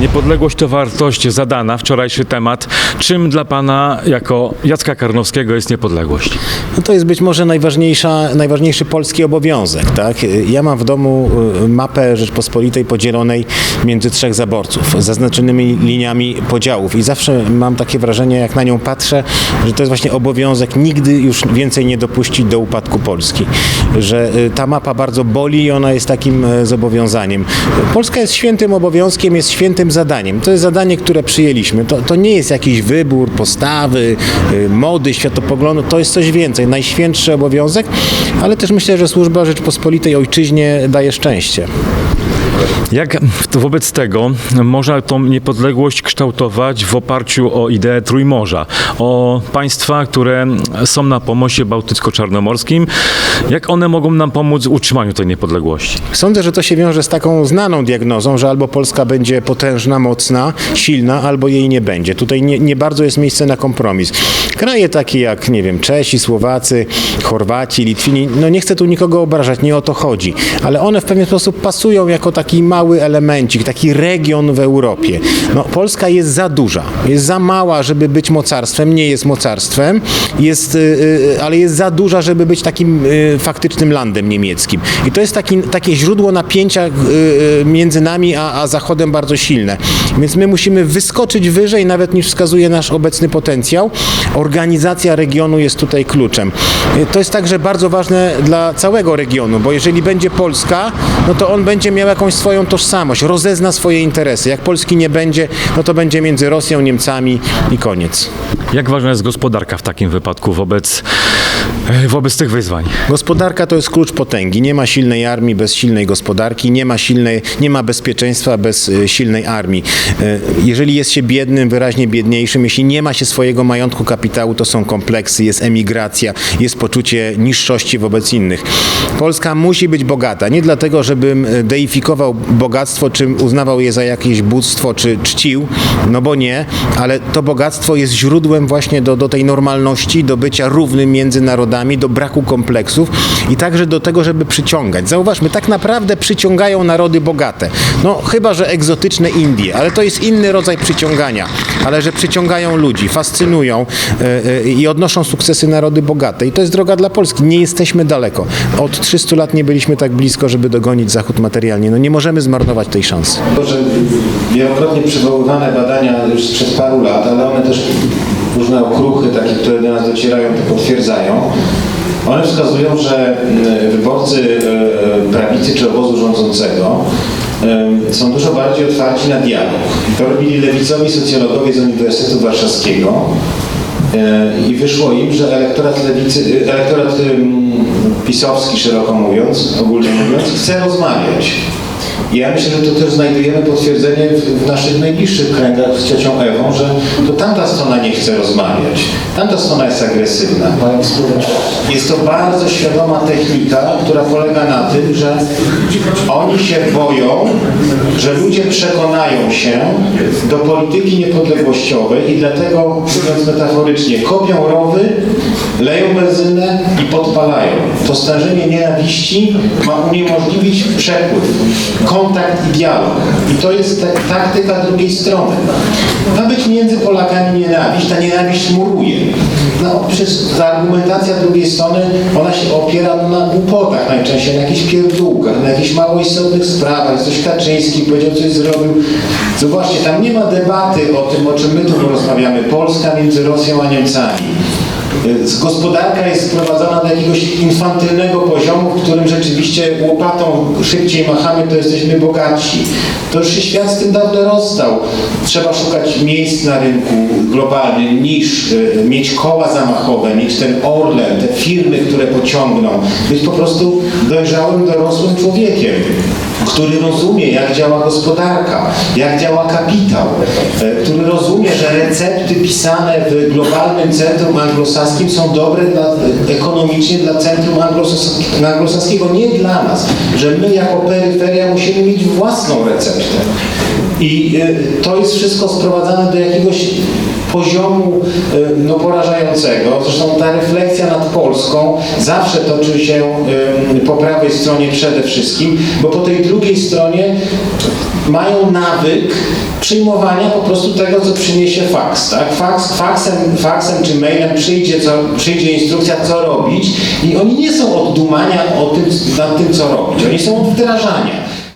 Niepodległość to wartość zadana, wczorajszy temat. Czym dla Pana jako Jacka Karnowskiego jest niepodległość? No to jest być może najważniejsza, najważniejszy polski obowiązek. Tak? Ja mam w domu y, mapę Rzeczpospolitej podzielonej między trzech zaborców, zaznaczonymi liniami podziałów i zawsze mam takie wrażenie, jak na nią patrzę, że to jest właśnie obowiązek nigdy już więcej nie dopuścić do upadku Polski. Że y, ta mapa bardzo boli i ona jest takim e, zobowiązaniem. Polska jest świętym obowiązkiem, jest świętym zadaniem. To jest zadanie, które przyjęliśmy. To, to nie jest jakiś wybór, postawy, y, mody, światopoglądu. To jest coś więcej. Najświętszy obowiązek, ale też myślę, że służba Rzeczpospolitej Ojczyźnie daje szczęście. Jak wobec tego można tą niepodległość kształtować w oparciu o ideę Trójmorza, o państwa, które są na pomoście bałtycko-czarnomorskim, jak one mogą nam pomóc w utrzymaniu tej niepodległości? Sądzę, że to się wiąże z taką znaną diagnozą, że albo Polska będzie potężna, mocna, silna, albo jej nie będzie. Tutaj nie, nie bardzo jest miejsce na kompromis. Kraje takie jak, nie wiem, Czesi, Słowacy, Chorwaci, Litwini, no nie chcę tu nikogo obrażać, nie o to chodzi, ale one w pewien sposób pasują jako taki mały elemencik, taki region w Europie. No, Polska jest za duża, jest za mała, żeby być mocarstwem, nie jest mocarstwem, jest, y, y, ale jest za duża, żeby być takim y, faktycznym landem niemieckim. I to jest taki, takie źródło napięcia y, y, między nami a, a Zachodem bardzo silne. Więc my musimy wyskoczyć wyżej, nawet niż wskazuje nasz obecny potencjał. Organizacja regionu jest tutaj kluczem. To jest także bardzo ważne dla całego regionu, bo jeżeli będzie Polska, no to on będzie miał jakąś swoją tożsamość, rozezna swoje interesy. Jak Polski nie będzie, no to będzie między Rosją, Niemcami i koniec. Jak ważna jest gospodarka w takim wypadku wobec, wobec tych wyzwań? Gospodarka to jest klucz potęgi. Nie ma silnej armii bez silnej gospodarki, nie ma, silnej, nie ma bezpieczeństwa bez y, silnej armii. Y, Jeżeli jest się biednym, wyraźnie biedniejszym, jeśli nie ma się swojego majątku kapitału, to są kompleksy, jest emigracja, jest poczucie niższości wobec innych. Polska musi być bogata. Nie dlatego, żebym y, deifikował bogactwo, czy uznawał je za jakieś bóstwo, czy czcił, no bo nie, ale to bogactwo jest źródłem właśnie do, do tej normalności, do bycia równym między narodami, do braku kompleksów i także do tego, żeby przyciągać. Zauważmy, tak naprawdę przyciągają narody bogate. No chyba, że egzotyczne Indie, ale to jest inny rodzaj przyciągania. Ale że przyciągają ludzi, fascynują e, i odnoszą sukcesy narody bogate. I to jest droga dla Polski. Nie jesteśmy daleko. Od 300 lat nie byliśmy tak blisko, żeby dogonić Zachód materialnie. No nie możemy zmarnować tej szansy. To, że wielokrotnie przywoływane badania już sprzed paru lat, ale one też różne okruchy, takie, które do nas docierają, to potwierdzają. One wskazują, że mm, wyborcy e, prawicy czy obozu rządzącego e, są dużo bardziej otwarci na dialog. To robili lewicowi socjologowie z Uniwersytetu Warszawskiego e, i wyszło im, że elektorat, lewicy, elektorat pisowski, szeroko mówiąc, ogólnie mówiąc, chce rozmawiać. Ja myślę, że tu też znajdujemy potwierdzenie w, w naszych najbliższych kręgach z ciocią Ewą, że to tamta strona nie chce rozmawiać. Tamta strona jest agresywna. Jest to bardzo świadoma technika, która polega na tym, że oni się boją, że ludzie przekonają się do polityki niepodległościowej i dlatego, mówiąc metaforycznie, kopią rowy, leją benzynę i podpalają. To stężenie nienawiści ma uniemożliwić przepływ, kontakt i dialog. I to jest ta- taktyka drugiej strony. Ma być między Polakami nienawiść, ta nienawiść muruje. No, przecież ta argumentacja drugiej strony, ona się opiera no, na głupotach najczęściej, na jakichś pierdółkach, na jakichś mało istotnych sprawach. Coś Kaczyński powiedział, coś zrobił. Zobaczcie, tam nie ma debaty o tym, o czym my tu rozmawiamy. Polska między Rosją a Niemcami. Y, Gospodarka jest sprowadzona do jakiegoś infantylnego poziomu, w którym rzeczywiście łopatą szybciej machamy, to jesteśmy bogatsi. To już się świat z tym dawno rozstał. Trzeba szukać miejsc na rynku globalnym, niż y, mieć koła zamachowe, mieć ten Orlen, te firmy, które pociągną. Być po prostu dojrzałym, dorosłym człowiekiem który rozumie, jak działa gospodarka, jak działa kapitał, e, który rozumie, że recepty pisane w globalnym centrum anglosaskim są dobre dla, ekonomicznie dla centrum anglosas- anglosaskiego, nie dla nas, że my jako peryferia musimy mieć własną receptę. I e, to jest wszystko sprowadzane do jakiegoś poziomu e, no, porażającego. Zresztą ta refleksja nad Polską zawsze toczy się po prawej stronie przede wszystkim, bo po tej drugiej stronie mają nawyk przyjmowania po prostu tego, co przyniesie faks. Tak? Faks, faksem, faksem czy mailem przyjdzie, co, przyjdzie instrukcja, co robić i oni nie są od dumania o tym, nad tym, co robić. Oni są od wdrażania.